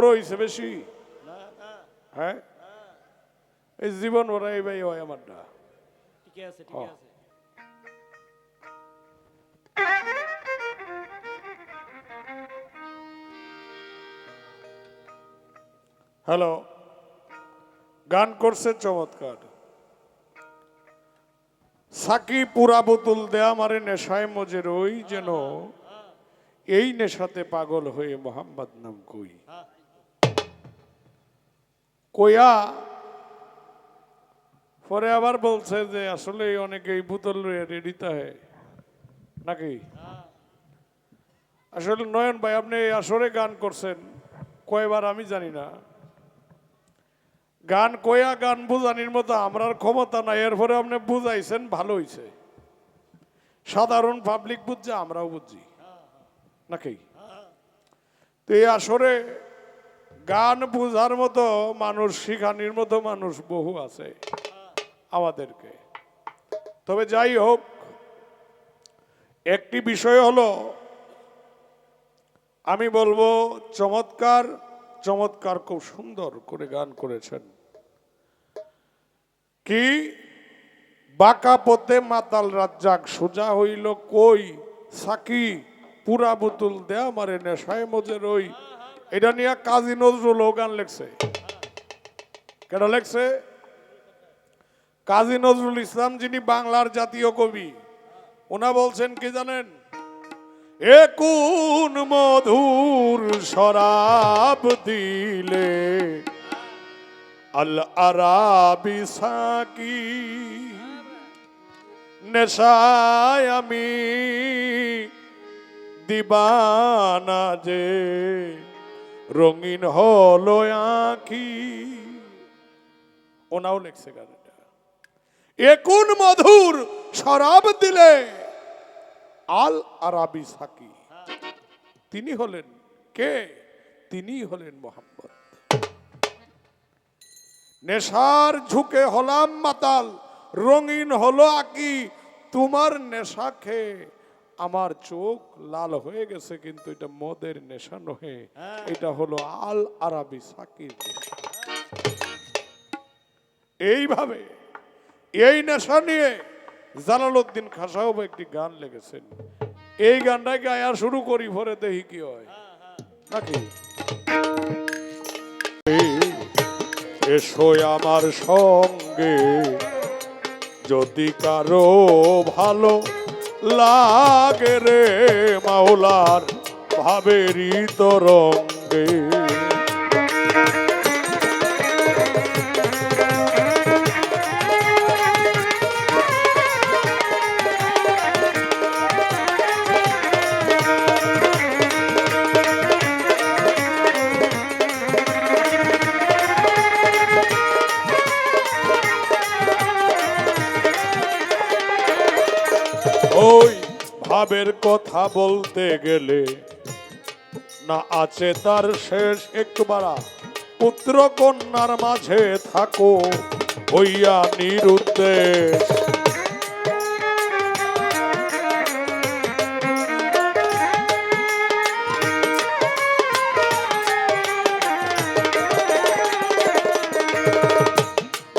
বড় হয়েছে বেশি। হ্যাঁ? এই জীবন ওরা এই ভাই হয় আমারটা। ঠিকই আছে ও। ঠিকই আছে। হ্যালো। গান করছে চমৎকার। সাকি পুরা বোতল দেয়া মারে নেশায় মজের ওই যেন। এই নেশাতে পাগল হয়ে মোহাম্মদ নাম কই। কইয়া পরে আবার বলছে যে, আসলে অনেকে এই বোতল রেডি হয় নাকি? আসলে নয়ন ভাই, আপনি এই আসরে গান করছেন, কয়বার আমি জানি না। গান কয়া গান বুঝানির মতো আমরার ক্ষমতা নাই এর এরপরে আপনি বুঝাইছেন, ভালো হইছে। সাধারণ পাবলিক বুঝছে, আমরাও বুঝছি। নাকি? তো এই আসরে গান বুঝার মতো মানুষ, শিখানির মতো মানুষ বহু আছে আমাদেরকে। তবে যাই হোক, একটি বিষয় হলো, আমি বলব, চমৎকার চমৎকার খুব সুন্দর করে গান করেছেন। কি? বাঁকা পথে মাতাল রাজ্জাক সোজা হইল কই? সাকি, পুরা বোতল দেয়া মারে নেশায় মজের ওই এটা নিয়ে কাজী নজরুল গান লেখছে। কেটা লেখছে? কাজী নজরুল ইসলাম যিনি বাংলার জাতীয় কবি, ওনা বলছেন কি জানেন? এ কোন মধুর শরাব দিলে আল আরাবি সাকি নেশায় আমি দিবানা যে রঙিন হলো আঁকি ওনাও লেখছে গানটা। এ কোন মধুর শরাব দিলে? আল আরাবি সাকি। তিনি হলেন কে? তিনি হলেন মোহাম্মদ। নেশার ঝুঁকে হলাম মাতাল, রঙিন হলো আকি, তোমার নেশা খেয়ে আমার চোখ লাল হয়ে গেছে কিন্তু এটা মদের নেশা নহে। এটা হলো আল আরাবি সাকির এইভাবে এই নেশা নিয়ে জালালউদ্দিন খাসাও একটি গান লেগেছেন এই গানটা গায়া শুরু করি পরে দেখি কি হয়? নাকি? এসো আমার সঙ্গে যদি কারও ভালো লাগে রে মাওলার ভাবেরই তরঙ্গে। ওই ভাবের কথা বলতে গেলে না আছে তার শেষ একটু বাড়া পুত্র কন্যার মাঝে থাকো হইয়া নিরুদ্দেশ।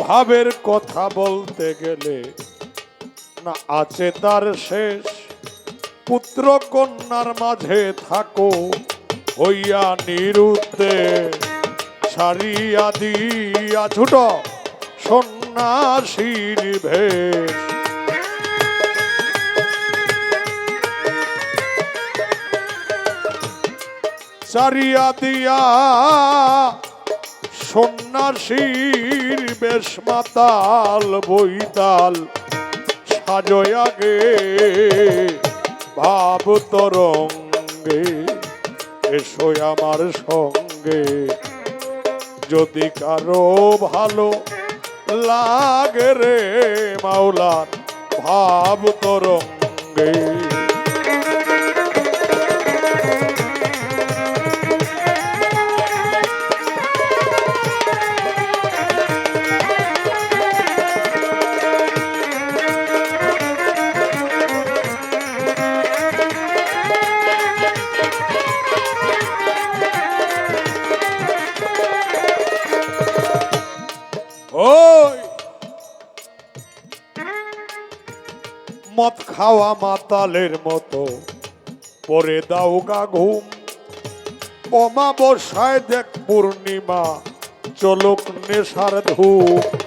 ভাবের কথা বলতে গেলে না আছে তার শেষ। পুত্র কন্যার মাঝে থাকো, হইয়া নিরুদ্ধে সারিয়া দিয়া ছুট, সন্ন্যাসীর ভেষ। সারিয়া দিয়া সন্ন্যাসীর বেশ মাতাল বইতাল সাজয়াগে ভাব তরঙ্গে এসো আমার সঙ্গে। যদি কারও ভালো লাগে রে মাওলার ভাব তরঙ্গে খাওয়া মাতালের মতো। পরে দাও গা ঘুম। অমাবস্যায় দেখ পূর্ণিমা, চলক নেশার ধূপ।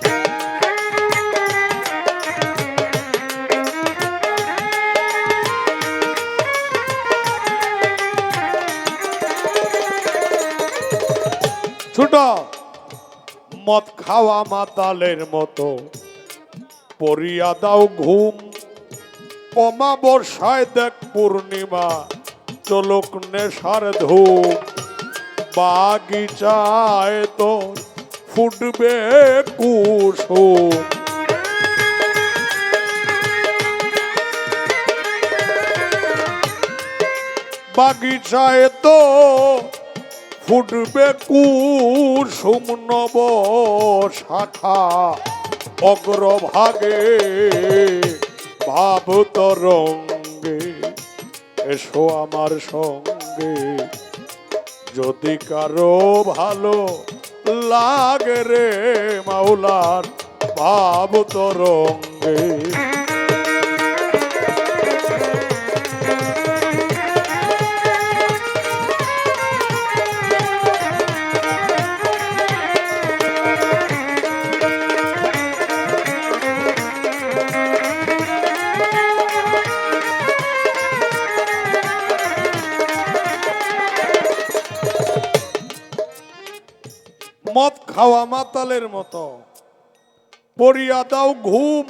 ছোট, মদ খাওয়া মাতালের মতো। পরিয়া দাও ঘুম। অমাবস্যায় দেখ পূর্ণিমা, চলক নেশার ধূপ। বাগিচায় তো ফুটবে কুসুম। বাগিচায় তো ফুটবে কুসুম নব শাখা অগ্রভাগে ভাব তরঙ্গে এসো আমার সঙ্গে। যদি কারও ভালো লাগে রে মাওলার ভাব তরঙ্গে মদ খাওয়া মাতালের মতো। পরিয়া দাও ঘুম।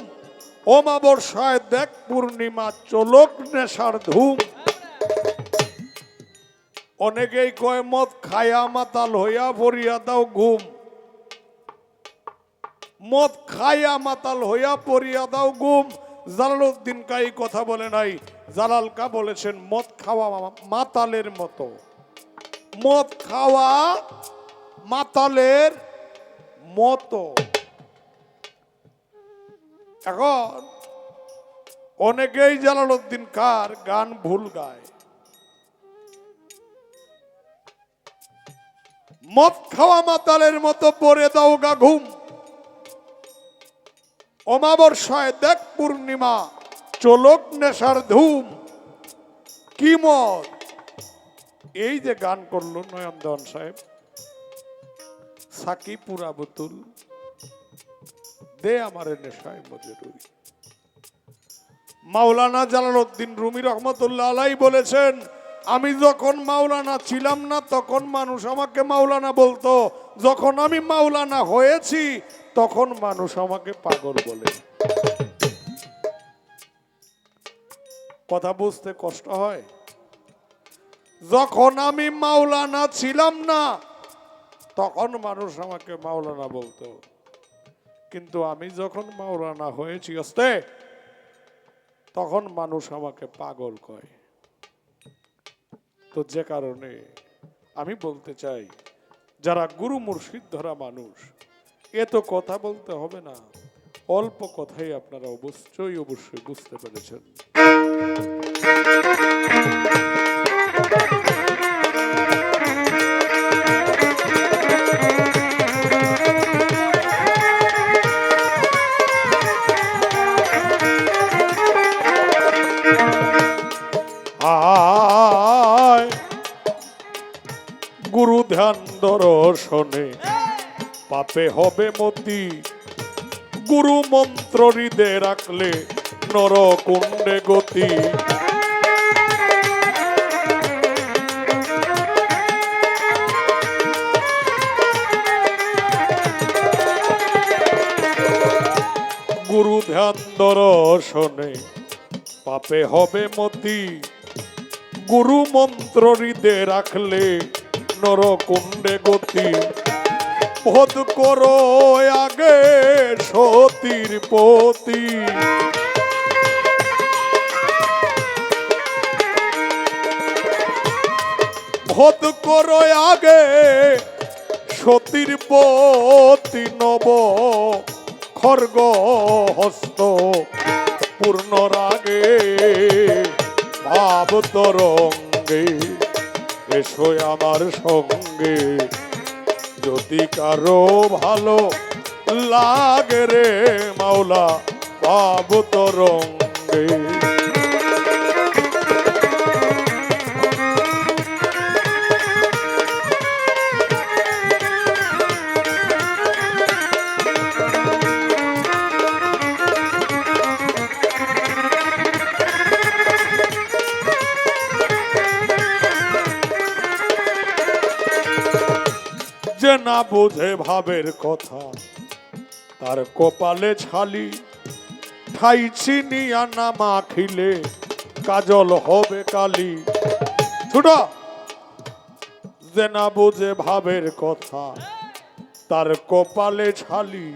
অমাবস্যায় দেখ পূর্ণিমা চলক নেশার ধুম। অনেকেই কয়, মদ খায়া মাতাল হইয়া পরিয়া দাও ঘুম। মদ খায়া মাতাল হইয়া পরিয়া দাও ঘুম। জালালউদ্দিন কাই কথা বলে নাই। জালাল কা বলেছেন, মদ খাওয়া মাতালের মতো। মদ খাওয়া মাতালের মতো। এখন অনেকেই জালালউদ্দিন কার গান ভুল গায়। মদ খাওয়া মাতালের মতো, পরে দাও গা ঘুম। অমাবস্যায় দেখ পূর্ণিমা, চলক নেশার ধুম। কি মত এই যে গান করল নয়ন দেওয়ান সাহেব। সাকি পুরা বোতল। দে আমার নেশায় মজে রুই। মাওলানা জালালউদ্দিন রুমি রহমতুল্লাহ আলাই বলেছেন, আমি যখন মাওলানা ছিলাম না, তখন মানুষ আমাকে মাওলানা বলতো। যখন আমি মাওলানা হয়েছি, তখন মানুষ আমাকে পাগল বলে। কথা বুঝতে কষ্ট হয়। যখন আমি মাওলানা ছিলাম না তখন মানুষ আমাকে মাওলানা বলতো, কিন্তু আমি যখন মাওলানা হয়েছি আস্তে, তখন মানুষ আমাকে পাগল কয়। তো যে কারণে আমি বলতে চাই, যারা গুরু মুর্শিদ ধরা মানুষ এত কথা বলতে হবে না। অল্প কথাই আপনারা অবশ্যই অবশ্যই বুঝতে পেরেছেন। ধ্যান পাপে হবে মতি। গুরু মন্ত্র হৃদে রাখলে নরকুণ্ডে গতি। গুরু ধ্যান দর্শনে পাপে হবে মতি। গুরু মন্ত্র হৃদে রাখলে নরকুণ্ডে গতি। বোধ করো আগে সতীর পতি। বোধ করো আগে সতীর পতি নব। খর্গ হস্ত পূর্ণ রাগে, ভাব তরঙ্গে। এসো আমার সঙ্গে। যদি কারও ভালো লাগে রে মাওলা পাবো তরঙ্গে। না বোঝে ভাবের কথা। তার কপালে ছালি, ঠাই চিনিয়া না মাখিলে কাজল হবে কালি। ছুটো যে না বোঝে ভাবের কথা, তার কপালে ছালি,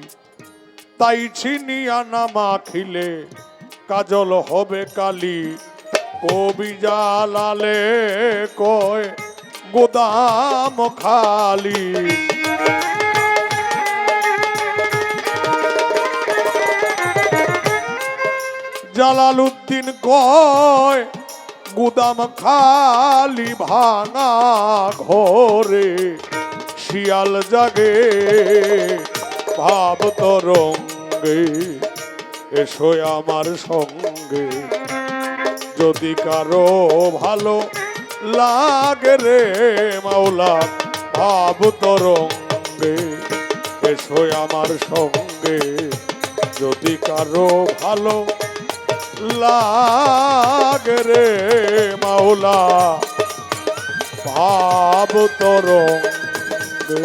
তাই চিনিয়া না মাখিলে কাজল হবে কালি। কবি জালালে কয় গোদাম খালি। জালাল উদ্দিন কয়, গুদাম খালি ভাঙা ঘরে, শিয়াল জাগে, ভাব তরঙ্গে, এসো আমার সঙ্গে। যদি কারও ভালো লাগে রে মাওলা, ভাব তরঙ্গে, এসো আমার সঙ্গে। যদি কারও ভালো লাগে রে মাওলা, ভাব তরঙ্গে।